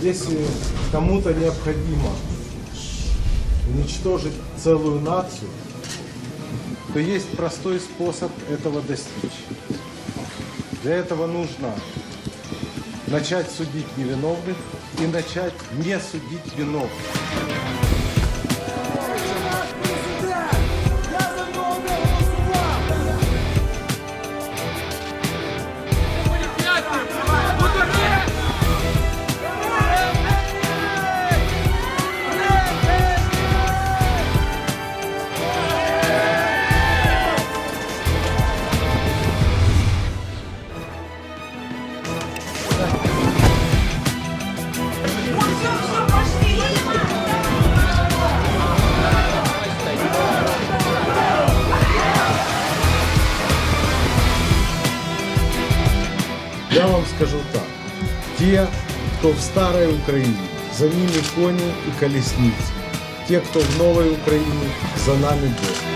Если кому-то необходимо уничтожить целую нацию, то есть простой способ этого достичь. Для этого нужно начать судить невиновных и начать не судить виновных. Я вам скажу так. Те, кто в старой Украине, за ними кони и колесницы. Те, кто в новой Украине, за нами Бог.